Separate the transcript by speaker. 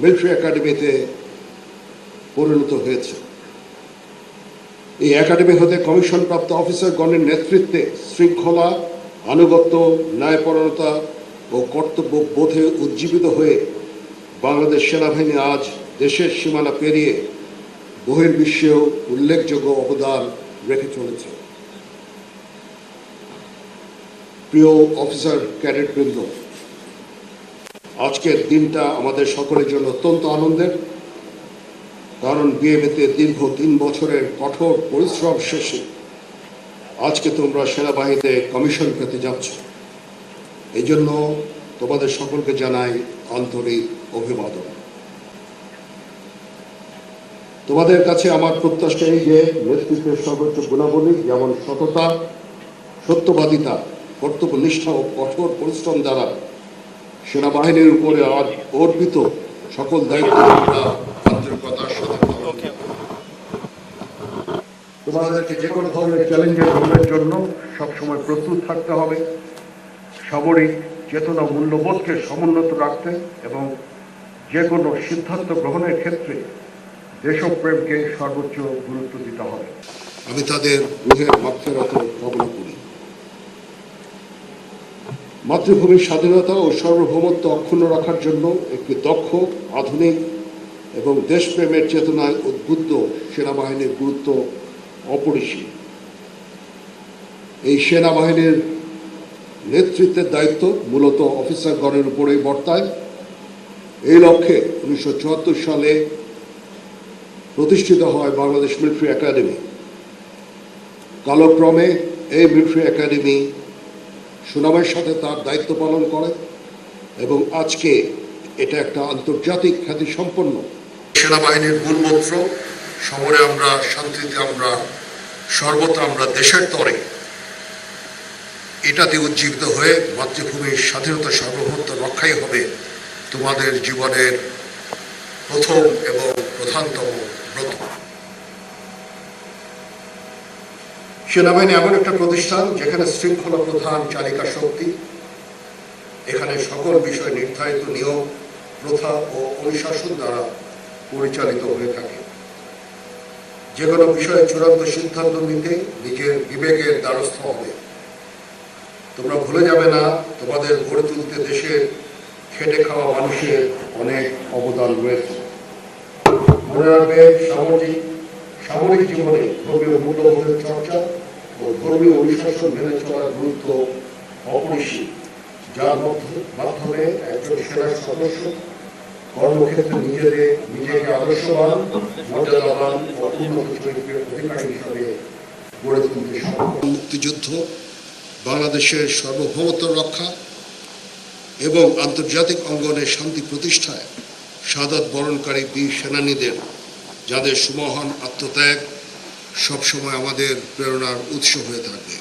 Speaker 1: Military একাডেমিতে পরিণত হয়েছে। এই একাডেমি হতে কমিশনপ্রাপ্ত অফিসারগণের নেতৃত্বে শৃঙ্খলা, আনুগত্য ন্যায়পরণতা ও কর্তব্য বোধে উজ্জীবিত হয়ে বাংলাদেশ সেনাবাহিনী আজ দেশের সীমানা পেরিয়ে বহির্বিশ্বেও উল্লেখযোগ্য অবদান রেখে চলেছে। প্রিয় অফিসার ক্যাডেটবৃন্দ আজকের দিনটা আমাদের সকলের জন্য অত্যন্ত আনন্দের। কারণ বিএমএতে দীর্ঘ তিন বছরের কঠোর পরিশ্রম শেষে আজকে তোমরা সেনাবাহিনীতে কমিশন পেতে যাচ্ছ। এই জন্য তোমাদের সকলকে জানাই আন্তরিক অভিবাদন। তোমাদের কাছে আমার প্রত্যাশা এই যে নেতৃত্বের সর্বোচ্চ গুণাবলী যেমন সততা, সত্যবাদিতা, কর্তব্যনিষ্ঠা ও কঠোর পরিশ্রম দ্বারা সেনাবাহিনীর উপরে অর্পিত সকল দায়িত্ব আন্তরিকতার সাথে তোমাদেরকে যে কোনো ধরনের চ্যালেঞ্জের গ্রহণের জন্য সবসময় প্রস্তুত থাকতে হবে। সামরিক চেতনা মূল্যবোধকে সমুন্নত রাখতে এবং যে কোনো সিদ্ধান্ত গ্রহণের ক্ষেত্রে দেশপ্রেমকে সর্বোচ্চ গুরুত্ব দিতে হবে। আমি তাদের কামনা করি মাতৃভূমির স্বাধীনতা ও সার্বভৌমত্ব অক্ষুণ্ণ রাখার জন্য একটি দক্ষ, আধুনিক এবং দেশপ্রেমের চেতনায় উদ্বুদ্ধ সেনাবাহিনীর গুরুত্ব অপরিসীম। এই সেনাবাহিনীর নেতৃত্বের দায়িত্ব মূলত অফিসারগণের উপরেই বর্তায়। এই লক্ষ্যে উনিশশো চুয়াত্তর সালে প্রতিষ্ঠিত হয় বাংলাদেশ মিলিটারি একাডেমি। কালক্রমে এই মিলিটারি একাডেমি সুনামের সাথে তার দায়িত্ব পালন করে এবং আজকে এটা একটা আন্তর্জাতিক খ্যাতি সম্পন্ন। সেনাবাহিনীর মূলমন্ত্র সমরে আমরা, শান্তিতে আমরা, সর্বত্র আমরা দেশের তরে, এটাতে উজ্জীবিত হয়ে মাতৃভূমির স্বাধীনতা সার্বভৌমত্ব রক্ষাই হবে তোমাদের জীবনের প্রথম এবং প্রধানতম ব্রত। সেনাবাহিনী এমন একটা প্রতিষ্ঠান যেখানে শৃঙ্খলা প্রধান চালিকা শক্তি, এখানে সকল বিষয় নির্ধারিত নিয়ম, প্রথা ও অনুশাসন দ্বারা পরিচালিত হয়ে থাকে। যে কোনো বিষয়ে চূড়ান্ত সিদ্ধান্ত নিতে নিজের বিবেকের দ্বারস্থ হবে। তোমরা ভুলে যাবে না, তোমাদের গড়ে তুলতে দেশের খেটে খাওয়া মানুষের অনেক অবদান রয়েছে। মনে রাখবে সামাজিক সামরিক জীবনে ধর্মীয় মূল্যবোধের চর্চা ও ধর্মীয় অনুশাসন মেনে চলার গুরুত্ব অপরিসীম, যার মধ্য- মাধ্যমে একজন সেনা সদস্য কর্মক্ষেত্রে নিজেদের নিজেকে আদর্শবান, মর্যাদাবান ও উন্নত চরিত্রের অধিকারী হিসাবে গড়ে তুলতে মুক্তিযুদ্ধ, বাংলাদেশের সার্বভৌমত্ব রক্ষা এবং আন্তর্জাতিক অঙ্গনে শান্তি প্রতিষ্ঠায় সাদাত বরণকারী বীর সেনানীদের যাদের সুমহান আত্মত্যাগ সবসময় আমাদের প্রেরণার উৎস হয়ে থাকবে।